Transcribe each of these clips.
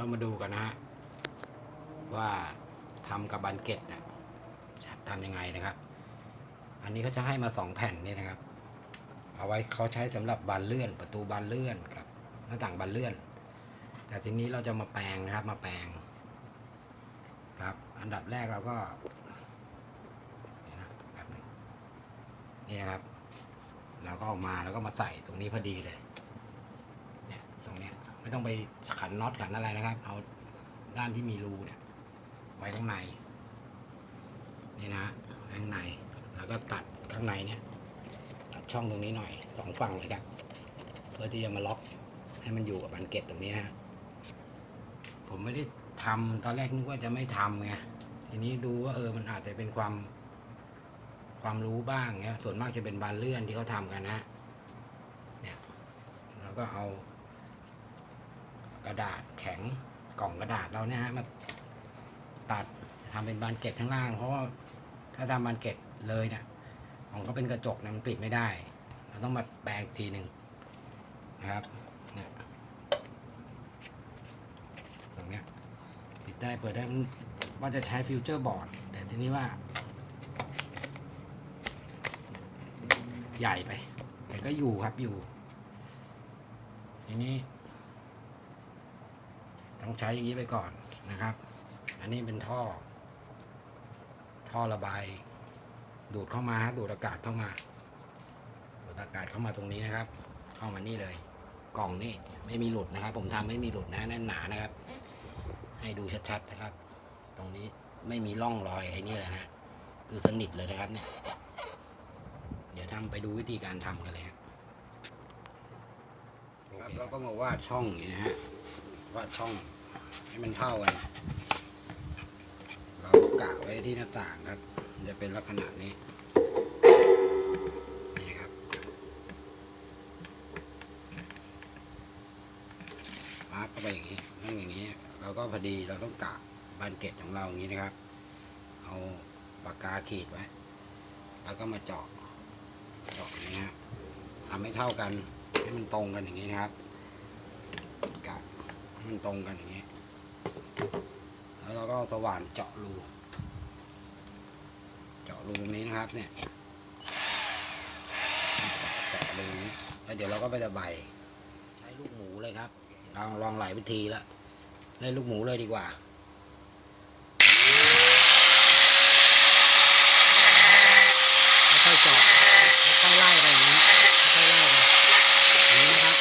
เรามาดูกันนะฮะว่าทำกับบันเก็ตนี่ยทำยังไงนะครับ อันนี้เขาจะให้มาสองแผ่นนี่นะครับ เอาไว้เขาใช้สำหรับบานเลื่อน ประตูบานเลื่อนกับหน้าต่างบานเลื่อน แต่ทีนี้เราจะมาแปลงนะครับ มาแปลง ครับ อันดับแรกเราก็นี่นะแบบนี้นี่นะครับ เราก็ออกมาแล้วก็มาใส่ตรงนี้พอดีเลย ไม่ต้องไปขันน็อตขันอะไรนะครับ เอาด้านที่มีรูเนี่ย ไว้ข้างในนี่นะข้างใน แล้วก็ตัดข้างในเนี่ยตัดช่องตรงนี้หน่อยสองฝั่งเลยครับ เพื่อที่จะมาล็อกให้มันอยู่กับบันเก็ตตรงนี้ฮะผมไม่ได้ทำตอนแรกนึกว่าจะไม่ทำไงทีนี้ดูว่าเออมันอาจจะเป็นความ ความรู้บ้างเงี้ย ส่วนมากจะเป็นบานเลื่อนที่เขาทำกันนะ เนี่ย แล้วก็เอา ระดาษแข็งกล่องกระดาษเราเนี่ยฮะมาตัดทำเป็นบานเกล็ดข้างล่าง เพราะว่าถ้าทำบานเกล็ดเลยเนี่ยของเขาเป็นกระจกเนี่ยมันปิดไม่ได้ เราต้องมาแปลงทีหนึ่งนะครับเนี่ยตรงเนี้ยปิดได้เปิดได้ว่าจะใช้ฟิวเจอร์บอร์ดแต่ทีนี้ว่า ใหญ่ไป แต่ก็อยู่ครับอยู่ทีนี้ ต้องใช้อย่างนี้ไปก่อนนะครับ อันนี้เป็นท่อ ท่อระบาย ดูดเข้ามาฮะดูดอากาศเข้ามา ดูดอากาศเข้ามาตรงนี้นะครับ เข้ามานี่เลย กล่องนี่ไม่มีหลุดนะครับ ผมทำไม่มีหลุดนะแน่นหนานะครับ ให้ดูชัดๆนะครับ ตรงนี้ไม่มีร่องรอยไอ้นี่เลยฮะคือสนิทเลยนะครับ เนี่ย เดี๋ยวทำไปดูวิธีการทำกันเลยครับครับเราก็มาวาดช่องอย่างนี้นะฮะ วาดช่องให้มันเท่ากันเรากะไว้ที่หน้าต่างครับ จะเป็นลักษณะนี้นี่ครับมาร์กเข้าไปอย่างนี้นั่งอย่างนี้ เราก็พอดีเราต้องกะบานเกล็ดของเราอย่างนี้นะครับ เอาปากกาขีดไว้ แล้วก็มาเจาะเจาะอย่างนี้ครับทำให้เท่ากันให้มันตรงกันอย่างนี้นะครับ มันตรงกันอย่างนี้ แล้วเราก็เอาสว่านเจาะรู เจาะรูตรงนี้นะครับ เนี่ยเจาะรูนี้ แล้วเดี๋ยวเราก็ไปตะไบใช้ลูกหมูเลยครับ ลองลองหลายวิธีแล้วเล่นลูกหมูเลยดีกว่าค่อยเจาะค่อยไล่ไปอย่างนี้ค่อยไล่ไปนี้นะครับ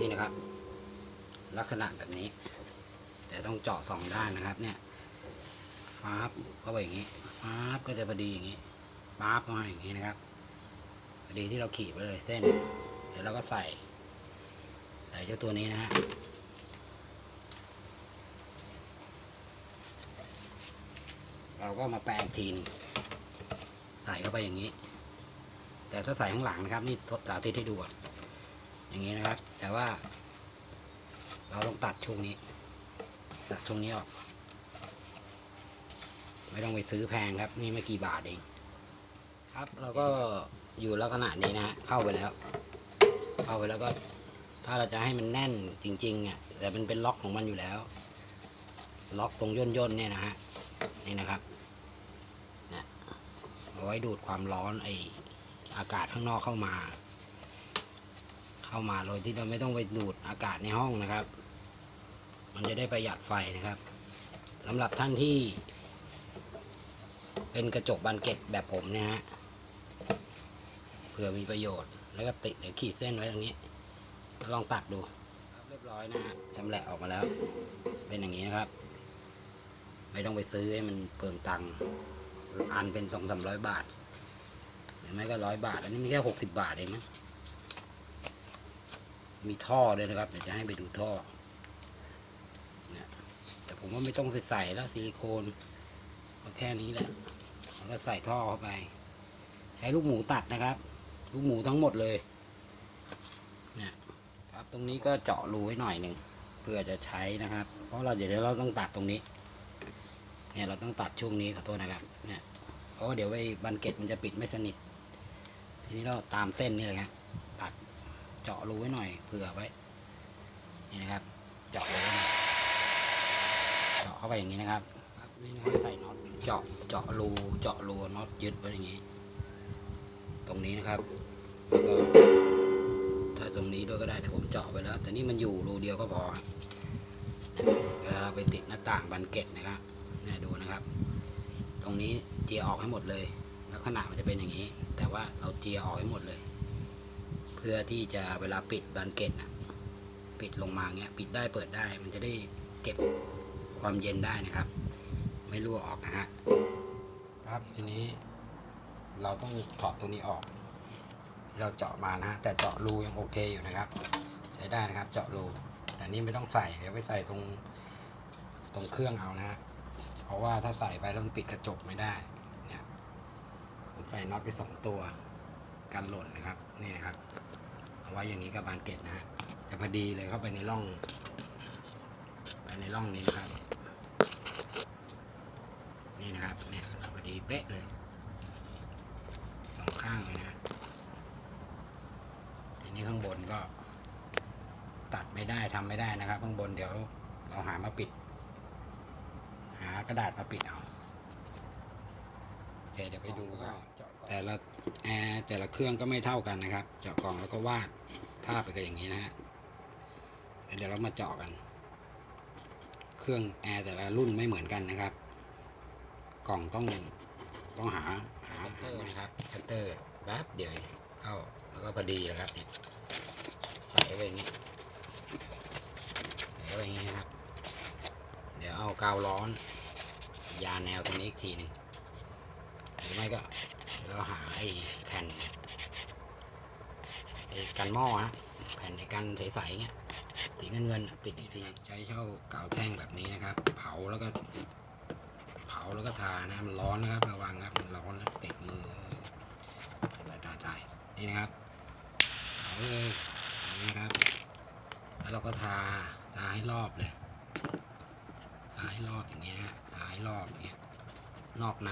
นี่นะครับ ลักษณะแบบนี้ แต่ต้องเจาะสองด้านนะครับ เนี่ยฟาบเข้าไปอย่างนี้ฟาบก็จะพอดีอย่างนี้ฟาบมาอย่างนี้นะครับพอดีที่เราขีดไว้เลยเส้น เดี๋ยวเราก็ใส่ ใส่เจ้าตัวนี้นะฮะเราก็มาแปลงทีนึงใส่เข้าไปอย่างนี้ แต่ถ้าใส่ข้างหลังนะครับ นี่ทดสาธิตให้ดูก่อนอย่างนี้นะครับ แต่ว่า เราต้องตัดช่วงนี้ ตัดช่วงนี้ออก ไม่ต้องไปซื้อแพงครับ นี่ไม่กี่บาทเอง ครับ เราก็อยู่ลักษณะนี้นะฮะเข้าไปแล้ว เข้าไปแล้วก็ ถ้าเราจะให้มันแน่นจริงๆอะแต่มันเป็นล็อกของมันอยู่แล้ว ล็อกตรงย่นย่นๆเนี่ยนะฮะนี่นะครับเนี่ยเอาไว้ดูดความร้อนไออากาศข้างนอกเข้ามา เข้ามาโดยที่เราไม่ต้องไปดูดอากาศในห้องนะครับ มันจะได้ประหยัดไฟนะครับสำหรับท่านที่ เป็นกระจกบานเกล็ดแบบผมเนี่ยฮะเผื่อมีประโยชน์ แล้วก็ติดเดี๋ยวขีดเส้นไว้ตรงนี้แล้วลองตัดดูเรียบร้อยนะฮะชำแหละออกมาแล้ว เป็นอย่างนี้นะครับ ไม่ต้องไปซื้อให้มันเปลืองตังค์อันเป็นสองสามร้อยบาทหรือไม่ก็ร้อยบาท อันนี้มีแค่หกสิบบาทเองมั้งมีท่อด้วยนะครับ เดี๋ยวจะให้ไปดูท่อ แต่ผมว่าไม่ต้องใส่แล้วซิลิโคนก็แค่นี้แหละแล้วก็ใส่ท่อเข้าไป ใช้ลูกหมูตัดนะครับ ลูกหมูทั้งหมดเลยเนี่ยครับตรงนี้ก็เจาะรูไว้หน่อยหนึ่งเพื่อจะใช้นะครับ เพราะเราเดี๋ยวเราต้องตัดตรงนี้ เนี่ยเราต้องตัดช่วงนี้ขอโทษนะครับ เนี่ยเพราะว่าเดี๋ยวไอ้บันเกล็ดมันจะปิดไม่สนิท ทีนี้เราตามเส้นนี่เลยครับตัดเจาะรูไว้หน่อยเผื่อไว้ นี่นะครับ เจาะเลยนะเจาะ เข้าไปอย่างนี้นะครับครับนี่นะครับใส่น็อตเจาะเจาะรูเจาะรูน็อตยึดไว้อย่างนี้ ตรงนี้นะครับแล้วก็ถ้าตรงนี้ด้วยก็ได้แต่ผมเจาะไปแล้ว แต่นี่มันอยู่รูเดียวก็พอครับเวลาเราไปติดหน้าต่างบันเกตนะครับเนี่ยดูนะครับ ตรงนี้เจียออกให้หมดเลย ลักษณะมันจะเป็นอย่างนี้ แต่ว่าเราเจียออกให้หมดเลย เพื่อที่จะเวลาปิดบันเกตนะปิดลงมาเงี้ย ปิดได้เปิดได้มันจะได้เก็บ ความเย็นได้นะครับ ไม่รั่วออกนะฮะครับทีนี้เราต้องถอดตัวนี้ออกที่เราเจาะมานะฮะแต่เจาะรูยังโอเคอยู่นะครับ ใช้ได้นะครับ เจาะรูแต่นี่ไม่ต้องใส่เดี๋ยวไปใส่ตรงตรงเครื่องเอานะฮะเพราะว่าถ้าใส่ไปแล้วมันปิดกระจกไม่ได้ เนี่ยผมใส่น็อตไปสองตัวกันหล่นนะครับนี่นะครับเอาไว้อย่างนี้กับบานเกตนะฮะจะพอดีเลยเข้าไปในร่อง ไปในร่องนี้นะครับ นี่นะครับเนี่ยพอดีเป๊ะเลยสองข้างเลยนะทีนี้ข้างบนก็ ตัดไม่ได้ทำไม่ได้นะครับ ข้างบนเดี๋ยวเราหามาปิด หากระดาษมาปิดเอาเดี๋ยวไปดูก็แต่ละแอร์แต่ละเครื่องก็ไม่เท่ากันนะครับ เจาะกล่องแล้วก็วาดท่าไปก็อย่างนี้นะฮะเดี๋ยวเรามาเจาะกัน เครื่องแอร์แต่ละรุ่นไม่เหมือนกันนะครับ กล่องต้องต้องหาหาหานะครับคัตเตอร์แป๊บเดียวเองเข้าแล้วก็พอดีแล้วครับเนี่ยใส่ไปอย่างนี้ใส่ไปอย่างนี้นะครับ เดี๋ยวเอากาวร้อน ยาแนวตรงนี้อีกทีหนึ่งหรือไม่ก็เราหาไอ้แผ่นไอ้กันหม้อฮะแผ่นไอ้กันใสๆเงี้ยสีเงินเงินๆอะปิดอีกทีใช้เช่ากาวแท่งแบบนี้นะครับ เผาแล้วก็เผา แล้วก็ทานะมันร้อนนะครับระวังครับมันร้อนแล้วติดมือตายตายตายนี่นะครับเผาเลยนี่นะครับ แล้วเราก็ทาทาให้รอบเลยทาให้รอบอย่างเงี้ยทาให้รอบอย่างเงี้ยนอกใน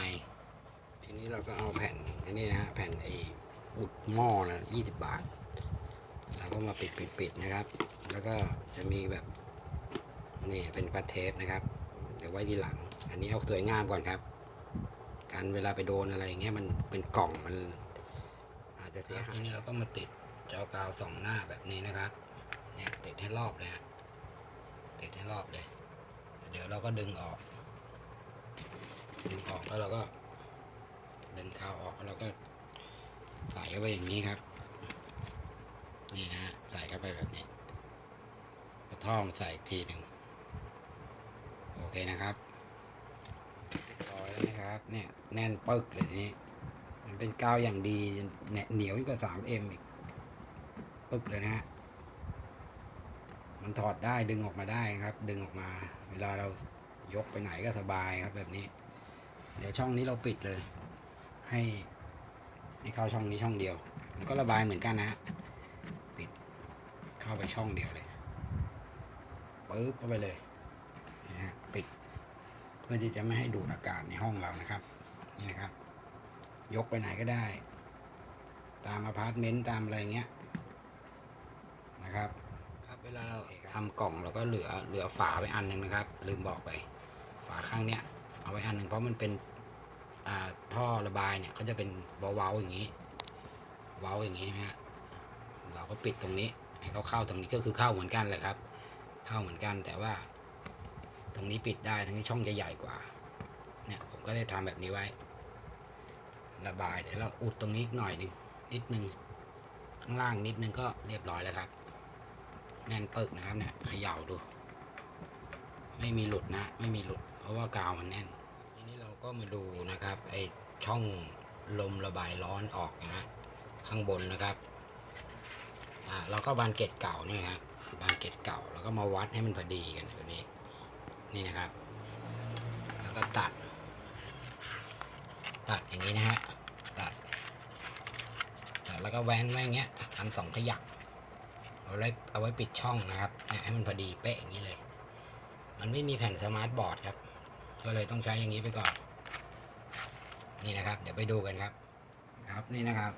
ทีนี้เราก็เอาแผ่นอันนี้นะฮะแผ่นไอ้อุดหม้อนะยี่สิบบาทเราก็มาปิดปิดปิดนะครับ แล้วก็จะมีแบบนี่เป็นพัดเทปนะครับ เดี๋ยวไว้ทีหลัง อันนี้เอาสวยงามก่อนครับ การเวลาไปโดนอะไรอย่างเงี้ยมันเป็นกล่องมันอาจจะเสียหายทีนี้เราก็มาติดเจ้ากาวสองหน้าแบบนี้นะครับ เนี่ยติดให้รอบเลยฮะติดให้รอบเลย เดี๋ยวเราก็ดึงออก ดึงออกแล้วเราก็ ดึงกาวออกแล้วเราก็ใส่เข้าไปอย่างนี้ครับ นี่นะฮะใส่เข้าไปแบบนี้กระท่อมใส่อีกทีหนึ่งโอ เคนะครับเรียบร้อยแล้วนะครับ เนี่ยแน่นปึกเลยทีนี้ มันเป็นกาวอย่างดีเนี่ยเหนียวยิ่งกว่าสามเอ็มอีกปึกเลยนะฮะมันถอดได้ดึงออกมาได้ครับ ดึงออกมา เวลาเรายกไปไหนก็สบายครับ แบบนี้ เดี๋ยวช่องนี้เราปิดเลย ให้ให้เข้าช่องนี้ช่องเดียว มันก็ระบายเหมือนกันนะ ปิดเข้าไปช่องเดียวเลยปึ๊บเข้าไปเลย เพื่อที่จะไม่ให้ดูดอากาศในห้องเรานะครับ นี่นะครับ ยกไปไหนก็ได้ ตามอพาร์ตเมนต์ตามอะไรเงี้ยนะครับ ครับเวลาเราทำกล่องเราก็เหลือเหลือฝาไว้อันหนึ่งนะครับ ลืมบอกไป ฝาข้างเนี้ยเอาไว้อันหนึ่งเพราะมันเป็นอ่าท่อระบายเนี่ยเขาจะเป็นเว้าๆอย่างนี้ เว้าอย่างนี้ฮะเราก็ปิดตรงนี้ให้เขาเข้าตรงนี้ก็คือเข้าเหมือนกันแหละครับ เข้าเหมือนกันแต่ว่า ตรงนี้ปิดได้ตรงนี้ช่องจะใหญ่กว่า เนี่ยผมก็ได้ทำแบบนี้ไว้ ระบายเดี๋ยวเราอุดตรงนี้อีกหน่อยนึงนิดนึงข้างล่างนิดนึงก็เรียบร้อยแล้วครับ แน่นปึกนะครับเนี่ยเขย่าดู ไม่มีหลุดนะ ไม่มีหลุด เพราะว่ากาวมันแน่น ทีนี้เราก็มาดูนะครับไอช่องลมระบายร้อนออกนะฮะข้างบนนะครับอ่าเราก็บานเกล็ดเก่าเนี่ยครับบานเกล็ดเก่าแล้วก็มาวัดให้มันพอดีกันแบบนี้ นี่นะครับ แล้วก็ตัด ตัดอย่างนี้นะฮะ ตัด ตัดแล้วก็แว้นไว้อย่างเงี้ยทำสองขยัก เอาไว้เอาไว้ปิดช่องนะครับให้มันพอดีเป๊ะอย่างนี้เลย มันไม่มีแผ่นสมาร์ทบอร์ดครับ ก็เลยต้องใช้อย่างนี้ไปก่อน นี่นะครับ เดี๋ยวไปดูกันครับ ครับนี่นะครับ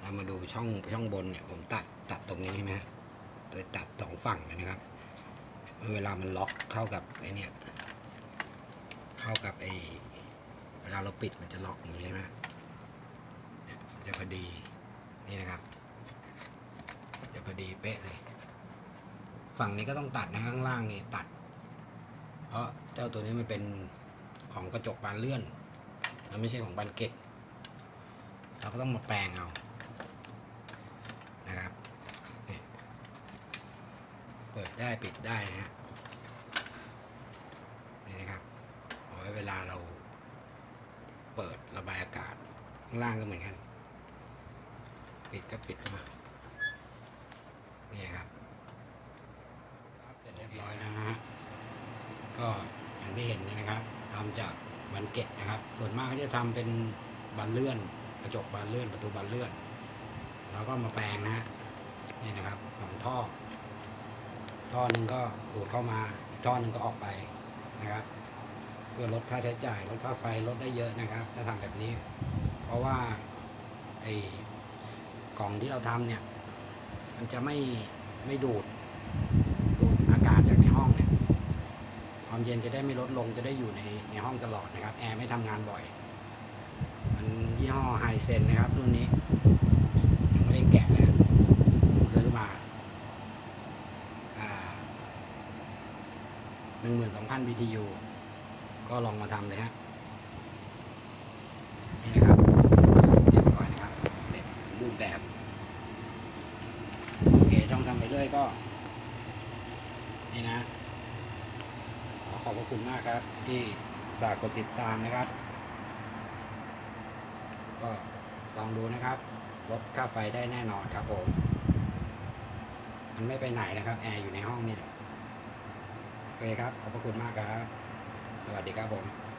เรามาดูช่องช่องบนเนี่ยผมตัดตัดตรงนี้ใช่ไหมฮะโดยตัดสองฝั่งเลยนะครับ เวลามันล็อกเข้ากับไอเนี่ยเข้ากับไอเวลาเราปิดมันจะล็อกอย่างนี้นี่ยจะพอดีนี่นะครับ จะพอดีเป๊ะเลย ฝั่งนี้ก็ต้องตัดนะข้างล่างนี่ตัด เพราะเจ้าตัวนี้มันเป็นของกระจกบานเลื่อนมันไม่ใช่ของบานเกล็ดเราก็ต้องมาแปลงเอา นะครับนี่เปิ ดได้ปิดได้นะฮะนี่นะครับเอาไว้เวลาเราเปิดระบายอากาศข้างล่างก็เหมือนกัน ปิดก็ปิดมานี่นะครับครับเสร็จเรียบร้อยแล้วนะฮะก็อย่างที่เห็นนยนะครับทำจากบันเกล็ดนะครับ ส่วนมากก็จะทำเป็นบานเลื่อน กระจกบานเลื่อนประตูบานเลื่อน แล้วก็มาแปลงนะฮะนี่นะครับสองท่อ ท่อหนึ่งก็ดูดเข้ามาท่อหนึ่งก็ออกไปนะครับ เพื่อลดค่าใช้จ่ายลดค่าไฟลดได้เยอะนะครับถ้าทำแบบนี้ เพราะว่าไอ้กล่องที่เราทำเนี่ย มันจะไม่ไม่ดูดดูดอากาศจากในห้องเนี่ยความเย็นจะได้ไม่ลดลงจะได้อยู่ในในห้องตลอดนะครับ แอร์ไม่ทำงานบ่อยมันยี่ห้อไฮเซนนะครับรุ่นนี้ยังไม่ได้แกะเลย 2,000 BTU ก็ลองมาทำเลยฮะนี่นะครับเรียบร้อยนะครับเสร็จรูปแบบโอเคช่องทำไปเรื่อยก็ นี่นะ ขอขอบพระคุณมากครับ ที่สากกดติดตามนะครับ ก็ลองดูนะครับลดค่าไฟได้แน่นอนครับผม มันไม่ไปไหนนะครับ แอร์อยู่ในห้องนี่แหละ เคครับ ขอบพระคุณมากครับ สวัสดีครับผม